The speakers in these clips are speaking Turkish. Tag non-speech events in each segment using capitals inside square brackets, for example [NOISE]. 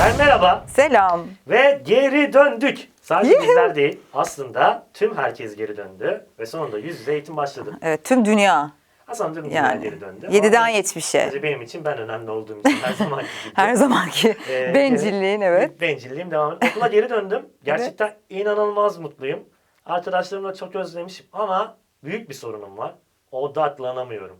Ben merhaba Selam. ve geri döndük. Sadece Yuhu. bizler değil aslında tüm herkes geri döndü ve sonunda yüz yüze eğitim başladı. Evet tüm dünya Aslında tüm dünya yani. geri döndü. 7'den Ama 70'e. sadece benim için ben önemli olduğum için her [LAUGHS] zamanki gibi. Her zamanki Ee, bencilliğin evet. Bencilliğim devam ediyor. Okula geri döndüm. Gerçekten inanılmaz mutluyum. Arkadaşlarımla çok özlemişim ama büyük bir sorunum var. Odaklanamıyorum.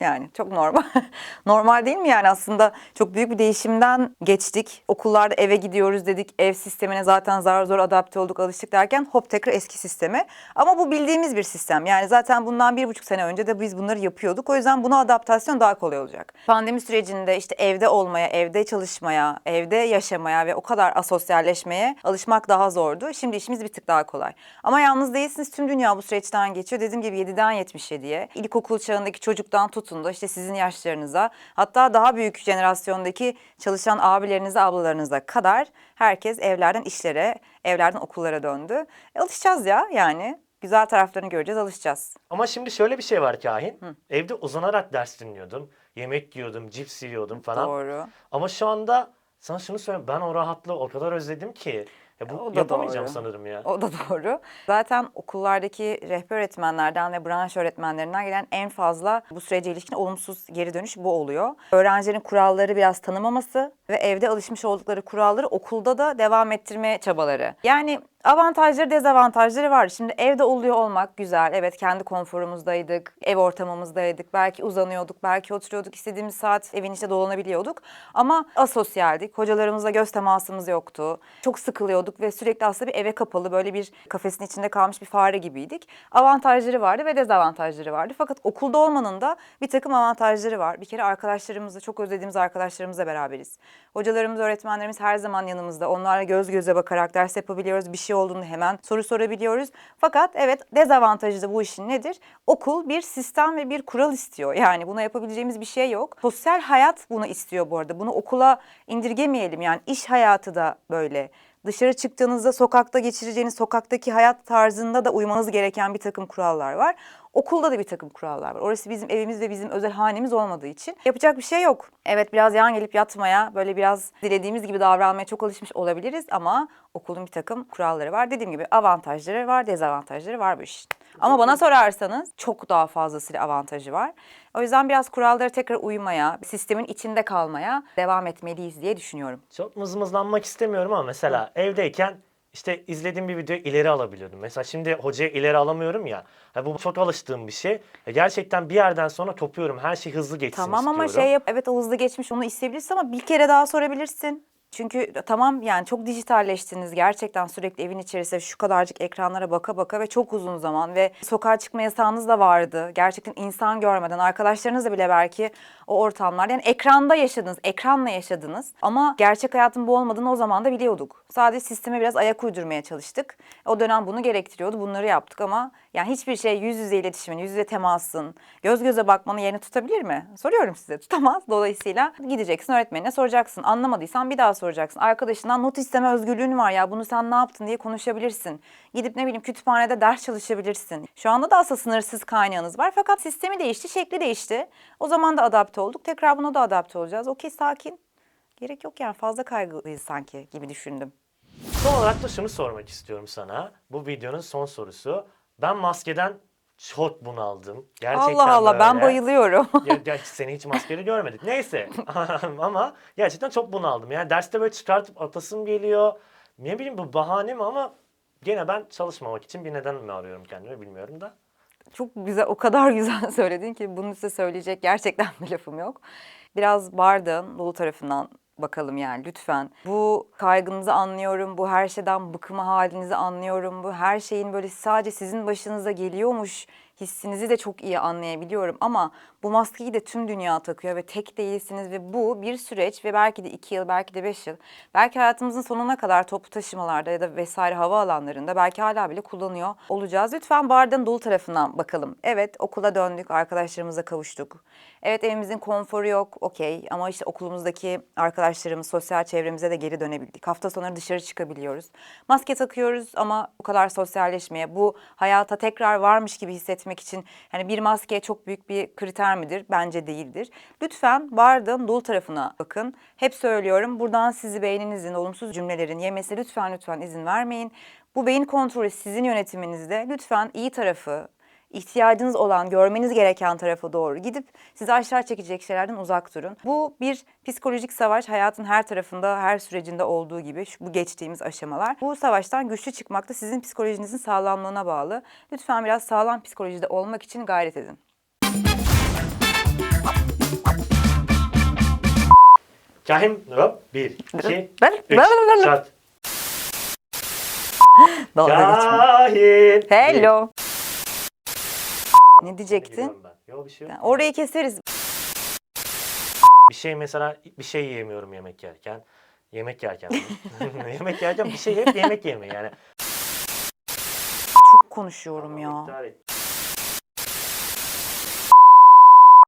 Yani çok normal. [LAUGHS] normal değil mi yani aslında çok büyük bir değişimden geçtik. Okullarda eve gidiyoruz dedik. Ev sistemine zaten zar zor adapte olduk alıştık derken hop tekrar eski sisteme. Ama bu bildiğimiz bir sistem. Yani zaten bundan bir buçuk sene önce de biz bunları yapıyorduk. O yüzden buna adaptasyon daha kolay olacak. Pandemi sürecinde işte evde olmaya, evde çalışmaya, evde yaşamaya ve o kadar asosyalleşmeye alışmak daha zordu. Şimdi işimiz bir tık daha kolay. Ama yalnız değilsiniz. Tüm dünya bu süreçten geçiyor. Dediğim gibi 7'den 77'ye. İlkokul çağındaki çocuktan tutun da işte sizin yaşlarınıza hatta daha büyük jenerasyondaki çalışan abilerinize, ablalarınıza kadar herkes evlerden işlere, evlerden okullara döndü. E, alışacağız ya yani. Güzel taraflarını göreceğiz, alışacağız. Ama şimdi şöyle bir şey var Kahin. Evde uzanarak ders dinliyordum. Yemek yiyordum, cips yiyordum falan. Doğru. Ama şu anda sana şunu söyleyeyim. Ben o rahatlığı o kadar özledim ki. Ya bu O da yapamayacağım doğru. sanırım ya. O da [LAUGHS] doğru. Zaten okullardaki rehber öğretmenlerden ve branş öğretmenlerinden gelen en fazla bu sürece ilişkin olumsuz geri dönüş bu oluyor. Öğrencilerin kuralları biraz tanımaması ve evde alışmış oldukları kuralları okulda da devam ettirme çabaları. Yani avantajları dezavantajları var. Şimdi evde oluyor olmak güzel. Evet kendi konforumuzdaydık, ev ortamımızdaydık. Belki uzanıyorduk, belki oturuyorduk. istediğimiz saat evin içinde dolanabiliyorduk. Ama asosyaldik. Hocalarımızla göz temasımız yoktu. Çok sıkılıyorduk ve sürekli aslında bir eve kapalı böyle bir kafesin içinde kalmış bir fare gibiydik. Avantajları vardı ve dezavantajları vardı. Fakat okulda olmanın da bir takım avantajları var. Bir kere arkadaşlarımızla, çok özlediğimiz arkadaşlarımızla beraberiz. Hocalarımız, öğretmenlerimiz her zaman yanımızda. Onlarla göz göze bakarak ders yapabiliyoruz. Bir şey olduğunu hemen soru sorabiliyoruz. Fakat evet dezavantajı da bu işin nedir? Okul bir sistem ve bir kural istiyor. Yani buna yapabileceğimiz bir şey yok. Sosyal hayat bunu istiyor bu arada. Bunu okula indirgemeyelim. Yani iş hayatı da böyle. Dışarı çıktığınızda sokakta geçireceğiniz sokaktaki hayat tarzında da uymanız gereken bir takım kurallar var. Okulda da bir takım kurallar var. Orası bizim evimiz ve bizim özel hanemiz olmadığı için yapacak bir şey yok. Evet biraz yan gelip yatmaya, böyle biraz dilediğimiz gibi davranmaya çok alışmış olabiliriz ama okulun bir takım kuralları var. Dediğim gibi avantajları var, dezavantajları var bu işin. Ama bana sorarsanız çok daha fazlasıyla avantajı var. O yüzden biraz kurallara tekrar uymaya, sistemin içinde kalmaya devam etmeliyiz diye düşünüyorum. Çok mızmızlanmak istemiyorum ama mesela evdeyken işte izlediğim bir videoyu ileri alabiliyordum. Mesela şimdi hocaya ileri alamıyorum ya. Ha, bu çok alıştığım bir şey. Ya gerçekten bir yerden sonra kopuyorum. Her şey hızlı geçsin Tamam ama istiyorum. şey yap, evet o hızlı geçmiş onu isteyebilirsin ama bir kere daha sorabilirsin. Çünkü tamam yani çok dijitalleştiniz gerçekten sürekli evin içerisinde şu kadarcık ekranlara baka baka ve çok uzun zaman ve sokağa çıkma yasağınız da vardı. Gerçekten insan görmeden arkadaşlarınızla bile belki o ortamlarda yani ekranda yaşadınız, ekranla yaşadınız ama gerçek hayatın bu olmadığını o zaman da biliyorduk. Sadece sisteme biraz ayak uydurmaya çalıştık. O dönem bunu gerektiriyordu. Bunları yaptık ama yani hiçbir şey yüz yüze iletişimin, yüz yüze temasın, göz göze bakmanın yerini tutabilir mi? Soruyorum size. Tutamaz. Dolayısıyla gideceksin öğretmenine soracaksın. Anlamadıysan bir daha soracaksın. Arkadaşından not isteme özgürlüğün var ya bunu sen ne yaptın diye konuşabilirsin. Gidip ne bileyim kütüphanede ders çalışabilirsin. Şu anda da aslında sınırsız kaynağınız var fakat sistemi değişti, şekli değişti. O zaman da adapte olduk. Tekrar buna da adapte olacağız. Okey sakin. Gerek yok yani fazla kaygılıyız sanki gibi düşündüm. Son olarak da şunu sormak istiyorum sana. Bu videonun son sorusu. Ben maskeden çok bunaldım. Gerçekten Allah Allah ben böyle. bayılıyorum. ya, ya seni hiç maskeli görmedik. Neyse [LAUGHS] ama gerçekten çok bunaldım. Yani derste böyle çıkartıp atasım geliyor. Ne bileyim bu bahane mi ama gene ben çalışmamak için bir neden mi arıyorum kendime bilmiyorum da. Çok güzel, o kadar [LAUGHS] güzel söyledin ki bunu size söyleyecek gerçekten bir lafım yok. Biraz bardağın dolu tarafından bakalım yani lütfen. Bu kaygınızı anlıyorum, bu her şeyden bıkma halinizi anlıyorum. Bu her şeyin böyle sadece sizin başınıza geliyormuş hissinizi de çok iyi anlayabiliyorum. Ama bu maskeyi de tüm dünya takıyor ve tek değilsiniz ve bu bir süreç ve belki de iki yıl, belki de beş yıl. Belki hayatımızın sonuna kadar toplu taşımalarda ya da vesaire hava alanlarında belki hala bile kullanıyor olacağız. Lütfen bardağın dolu tarafından bakalım. Evet okula döndük, arkadaşlarımıza kavuştuk. Evet evimizin konforu yok, okey ama işte okulumuzdaki arkadaşlarımız, sosyal çevremize de geri dönebildik. Hafta sonları dışarı çıkabiliyoruz. Maske takıyoruz ama bu kadar sosyalleşmeye, bu hayata tekrar varmış gibi hissetmeye geçmek için hani bir maske çok büyük bir kriter midir? Bence değildir. Lütfen bardağın dolu tarafına bakın. Hep söylüyorum buradan sizi beyninizin olumsuz cümlelerin yemesi lütfen lütfen izin vermeyin. Bu beyin kontrolü sizin yönetiminizde. Lütfen iyi tarafı, ihtiyacınız olan, görmeniz gereken tarafa doğru gidip sizi aşağı çekecek şeylerden uzak durun. Bu bir psikolojik savaş hayatın her tarafında, her sürecinde olduğu gibi şu, bu geçtiğimiz aşamalar. Bu savaştan güçlü çıkmak da sizin psikolojinizin sağlamlığına bağlı. Lütfen biraz sağlam psikolojide olmak için gayret edin. Kahim hop 1, 2, Ben- 3, ben- şart. Dalga geçme. Kahin. Hello. Ne diyecektin? Yok bir şey yok. Yani orayı keseriz. Bir şey mesela bir şey yiyemiyorum yemek yerken. Yemek yerken. [LAUGHS] [LAUGHS] yemek yerken bir şey hep yemek yeme yani. Çok konuşuyorum ya. İptal et.